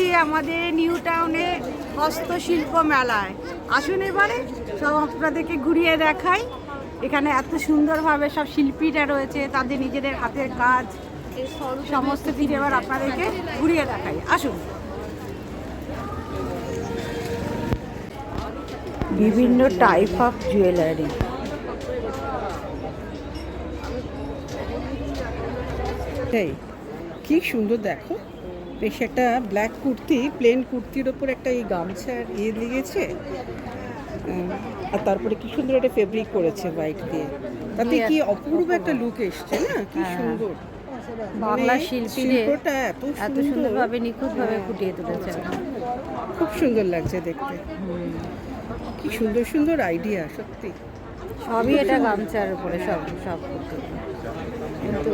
এসেছি আমাদের নিউ টাউনে হস্তশিল্প মেলায়। আসুন এবারে, সব আপনাদেরকে ঘুরিয়ে দেখাই। এখানে এত সুন্দরভাবে সব শিল্পীরা রয়েছে, তাদের নিজেদের হাতের কাজ, সমস্ত কিছু এবার আপনাদেরকে ঘুরিয়ে দেখাই। আসুন। বিভিন্ন টাইপ অফ জুয়েলারি কি সুন্দর দেখো। বেশ একটা ব্ল্যাক কুর্তি প্লেন কুর্তির ওপর একটা এই গামছার ইয়ে লেগেছে উম, আর তারপরে কি সুন্দর একটা ফেব্রিক করেছে হোয়াইট দিয়ে। তাতে কি অপূর্ব একটা লুক এসছে না? কি হ্যাঁ। সুন্দর। বাংলা মানে শিল্পটা এত এত সুন্দরভাবে নিখুঁতভাবে ফুটিয়ে তুলেছে। খুব সুন্দর লাগছে দেখতে। কি সুন্দর সুন্দর আইডিয়া সত্যি। সবই এটা গামছার উপরে সব সব কিন্তু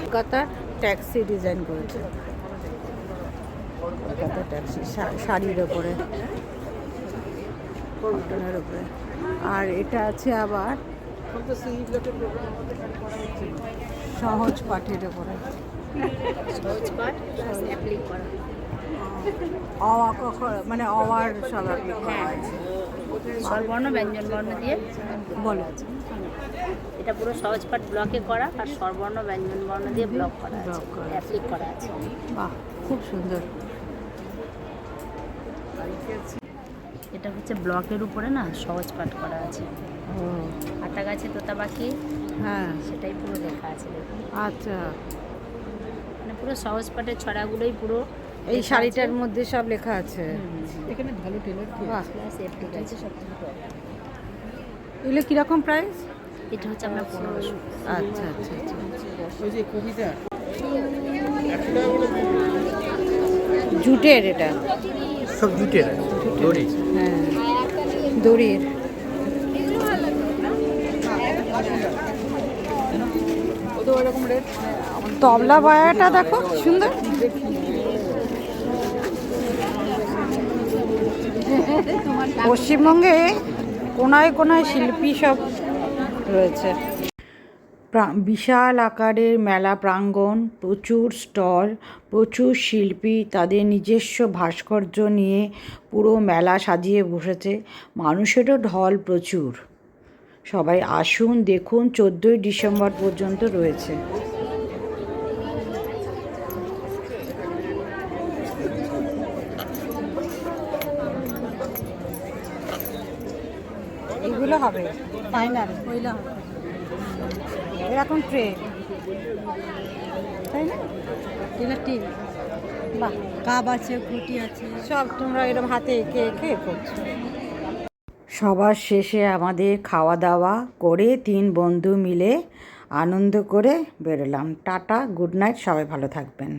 কলকাতার ট্যাক্সি ডিজাইন করেছে। ট্যাক্সি শাড়ির ওপরে কটনের উপরে আর এটা আছে আবার সহজ পাঠের ওপরে। মানে অওয়ার সব আছে। স্বরবর্ণ ব্যঞ্জন বর্ণ দিয়ে। বলো। এটা পুরো সহজ পাঠ ব্লকে করা আর স্বরবর্ণ ব্যঞ্জন বর্ণ দিয়ে ব্লক করা ব্লক করা আছে। অ্যাপ্লিক করা আছে। বাহ খুব সুন্দর। এটা হচ্ছে ব্লকের উপরে না সহজ পাঠ করা আছে। ও। আটা গাছে তোতা পাখি হ্যাঁ। সেটাই পুরো লেখা আছে দেখুন। আচ্ছা। মানে পুরো সহজ পাঠের ছড়াগুলোই পুরো এই শাড়িটার মধ্যে সব লেখা আছে। এখানে ভালো টেলার কি প্লাস অ্যাপ্লিক আছে সব কিছু। এগুলো কীরকম প্রাইস এটা হচ্ছে আমরা পনেরোশো। আচ্ছা আচ্ছা আচ্ছা। ওই যে কবিতা। জুটের এটা। সব জুটের? দড়ি? হ্যাঁ দড়ির। তবলা বায়াটা দেখো, সুন্দর। পশ্চিমবঙ্গে কোনায় কোনায় শিল্পী সব রয়েছে। বিশাল আকারের মেলা প্রাঙ্গণ, প্রচুর স্টল, প্রচুর শিল্পী, তাদের নিজস্ব ভাস্কর্য নিয়ে পুরো মেলা সাজিয়ে বসেছে। মানুষেরও ঢল প্রচুর। সবাই আসুন, দেখুন, চোদ্দোই ডিসেম্বর পর্যন্ত রয়েছে। এগুলো হবে ফাইনাল হবে। এরকম ট্রে তাই না? এটা ইলেকট্রিক বাহ। কাপ আছে ঘুটি আছে। সব তোমরা এরকম হাতে এঁকে এঁকে করছ। সবার শেষে আমাদের খাওয়া দাওয়া করে তিন বন্ধু মিলে আনন্দ করে বেরোলাম। টাটা গুড নাইট সবাই ভালো থাকবেন।